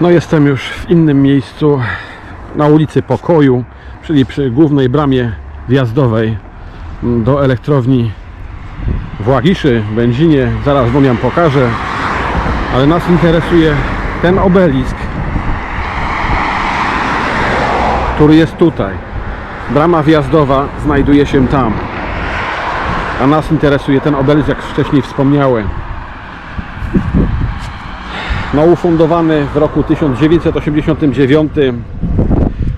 No jestem już w innym miejscu, na ulicy Pokoju, czyli przy głównej bramie wjazdowej do elektrowni w Łagiszy, w Będzinie. Zaraz Wam ją pokażę, ale nas interesuje ten obelisk, który jest tutaj. Brama wjazdowa znajduje się tam. A nas interesuje ten obelisk, jak wcześniej wspomniałem. No, ufundowany w roku 1989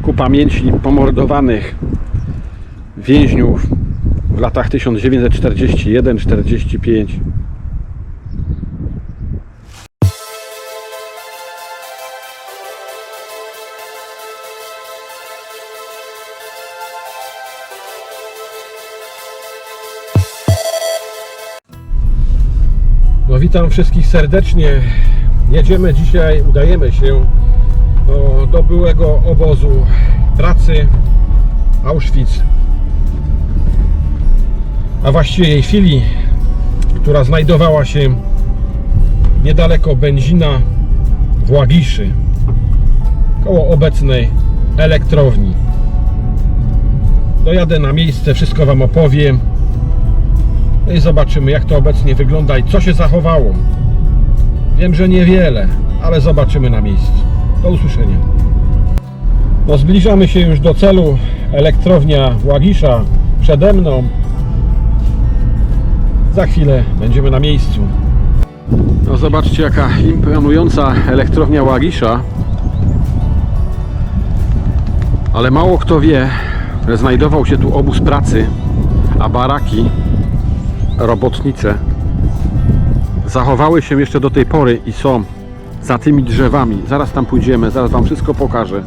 ku pamięci pomordowanych więźniów w latach 1941-45. No witam wszystkich serdecznie. Jedziemy dzisiaj, udajemy się do, do byłego obozu pracy Auschwitz. A właściwie jej filii, która znajdowała się niedaleko Będzina w Łagiszy, koło obecnej elektrowni. Dojadę na miejsce, wszystko Wam opowiem. No i zobaczymy jak to obecnie wygląda i co się zachowało. Wiem, że niewiele, ale zobaczymy na miejscu. Do usłyszenia. No zbliżamy się już do celu. Elektrownia Łagisza przede mną. Za chwilę będziemy na miejscu. No zobaczcie jaka imponująca elektrownia Łagisza. Ale mało kto wie, że znajdował się tu obóz pracy, a baraki robotnicze zachowały się jeszcze do tej pory i są za tymi drzewami. Zaraz tam pójdziemy, zaraz Wam wszystko pokażę.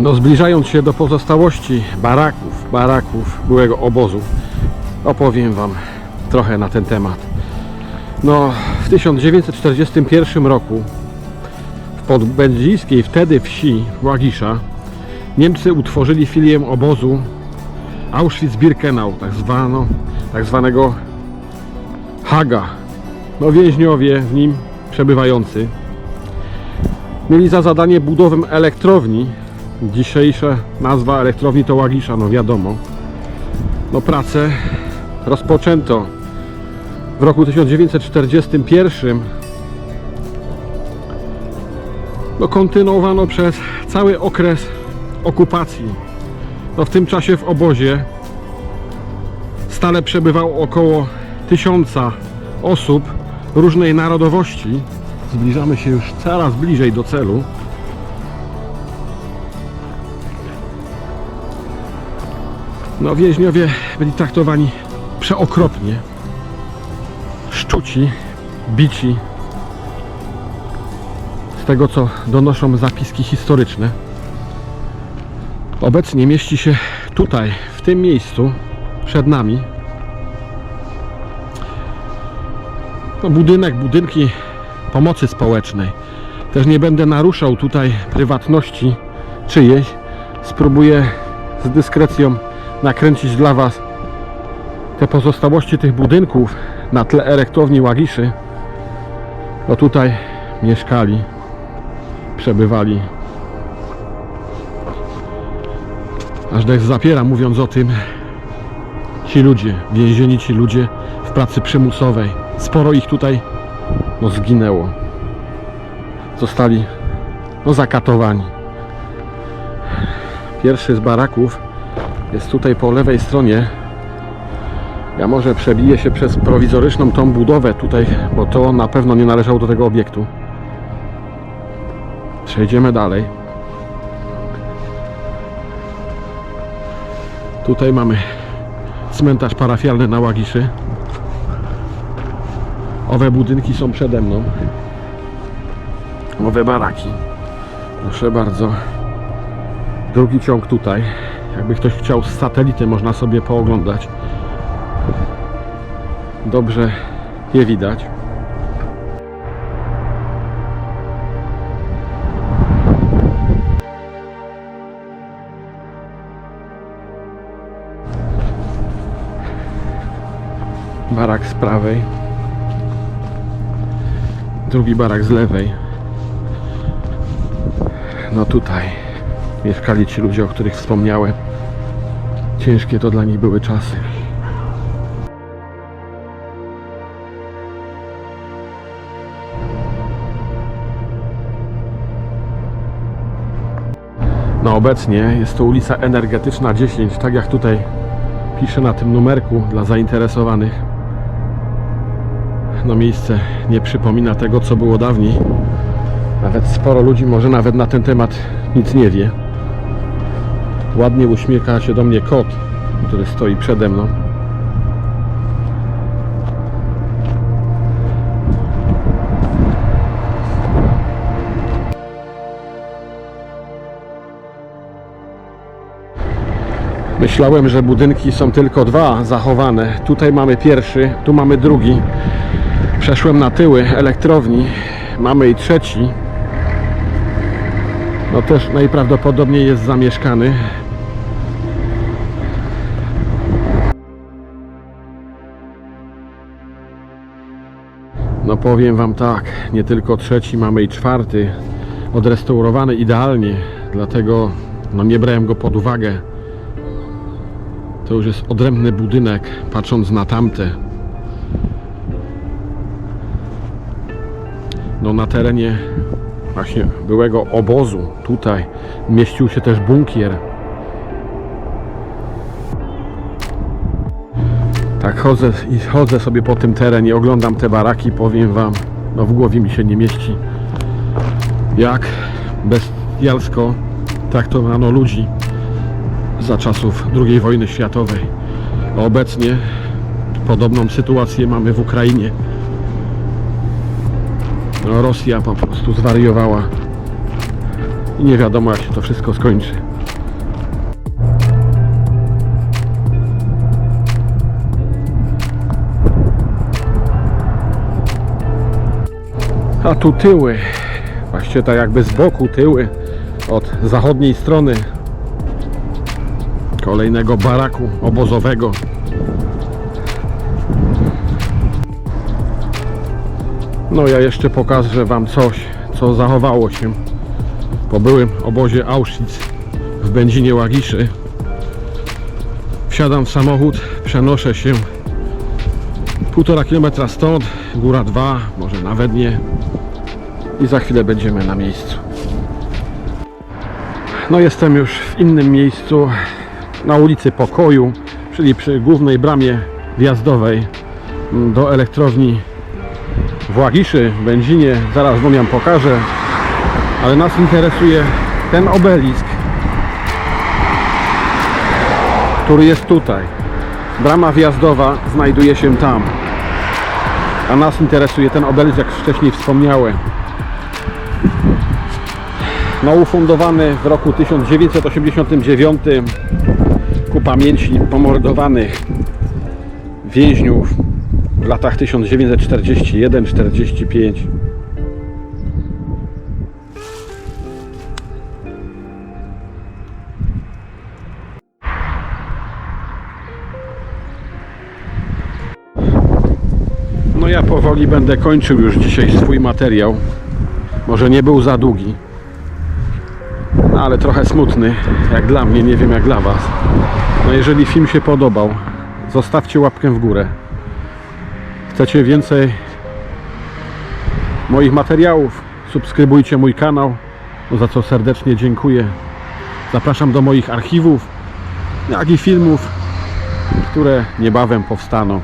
No zbliżając się do pozostałości baraków, baraków byłego obozu, opowiem Wam trochę na ten temat. No, w 1941 roku w podbędzińskiej wtedy wsi Łagisza Niemcy utworzyli filię obozu Auschwitz-Birkenau, tak, zwano, tak zwanego Haga. No więźniowie w nim przebywający mieli za zadanie budowę elektrowni. Dzisiejsza nazwa elektrowni to Łagisza, no wiadomo. No pracę rozpoczęto w roku 1941 no, kontynuowano przez cały okres okupacji. No, w tym czasie w obozie stale przebywało około tysiąca osób różnej narodowości. Zbliżamy się już coraz bliżej do celu. No więźniowie byli traktowani przeokropnie. Szczuci, bici, tego co donoszą zapiski historyczne. Obecnie mieści się tutaj, w tym miejscu, przed nami, no, budynek, budynki pomocy społecznej. Też nie będę naruszał tutaj prywatności czyjejś. Spróbuję z dyskrecją nakręcić dla Was te pozostałości tych budynków na tle elektrowni Łagiszy. No tutaj mieszkali przebywali. Aż dech zapiera mówiąc o tym. Ci ludzie, więzieni ci ludzie w pracy przymusowej. Sporo ich tutaj no, zginęło. Zostali no, zakatowani. Pierwszy z baraków jest tutaj po lewej stronie. Ja może przebiję się przez prowizoryczną tą budowę tutaj, bo to na pewno nie należało do tego obiektu. Przejdziemy dalej. Tutaj mamy cmentarz parafialny na Łagiszy. Owe budynki są przede mną. Owe baraki. Proszę bardzo. Drugi ciąg tutaj. Jakby ktoś chciał z satelity, można sobie pooglądać. Dobrze je widać. Barak z prawej. Drugi barak z lewej. No tutaj mieszkali ci ludzie, o których wspomniałem. Ciężkie to dla nich były czasy. No obecnie jest to ulica Energetyczna 10, tak jak tutaj pisze na tym numerku dla zainteresowanych. No miejsce nie przypomina tego, co było dawniej. Nawet sporo ludzi może nawet na ten temat nic nie wie. Ładnie uśmiecha się do mnie kot, który stoi przede mną. Myślałem, że budynki są tylko dwa zachowane. Tutaj mamy pierwszy, tu mamy drugi. Przeszłem na tyły elektrowni. Mamy i trzeci. No też najprawdopodobniej jest zamieszkany. No powiem wam tak, nie tylko trzeci, mamy i czwarty. Odrestaurowany idealnie, dlatego no nie brałem go pod uwagę. To już jest odrębny budynek, patrząc na tamte. No na terenie właśnie byłego obozu tutaj mieścił się też bunkier. Tak chodzę i chodzę sobie po tym terenie, oglądam te baraki, powiem wam, no w głowie mi się nie mieści. Jak bestialsko traktowano ludzi za czasów II wojny światowej. Obecnie podobną sytuację mamy w Ukrainie. No, Rosja po prostu zwariowała i nie wiadomo jak się to wszystko skończy. A tu tyły, właściwie tak jakby z boku tyły od zachodniej strony kolejnego baraku obozowego. No ja jeszcze pokażę Wam coś, co zachowało się po byłym obozie Auschwitz w Będzinie Łagiszy. Wsiadam w samochód, przenoszę się półtora kilometra stąd, góra dwa, może nawet nie i za chwilę będziemy na miejscu. No jestem już w innym miejscu, na ulicy Pokoju, czyli przy głównej bramie wjazdowej do elektrowni w Łagiszy, Będzinie. Zaraz Wam ją pokażę. Ale nas interesuje ten obelisk, który jest tutaj. Brama wjazdowa znajduje się tam. A nas interesuje ten obelisk, jak wcześniej wspomniałem. No ufundowany w roku 1989 ku pamięci pomordowanych więźniów w latach 1941-45. No ja powoli będę kończył już dzisiaj swój materiał. Może nie był za długi. No ale trochę smutny, jak dla mnie, nie wiem jak dla Was. No jeżeli film się podobał, zostawcie łapkę w górę. Chcecie więcej moich materiałów? Subskrybujcie mój kanał, za co serdecznie dziękuję. Zapraszam do moich archiwów, jak i filmów, które niebawem powstaną.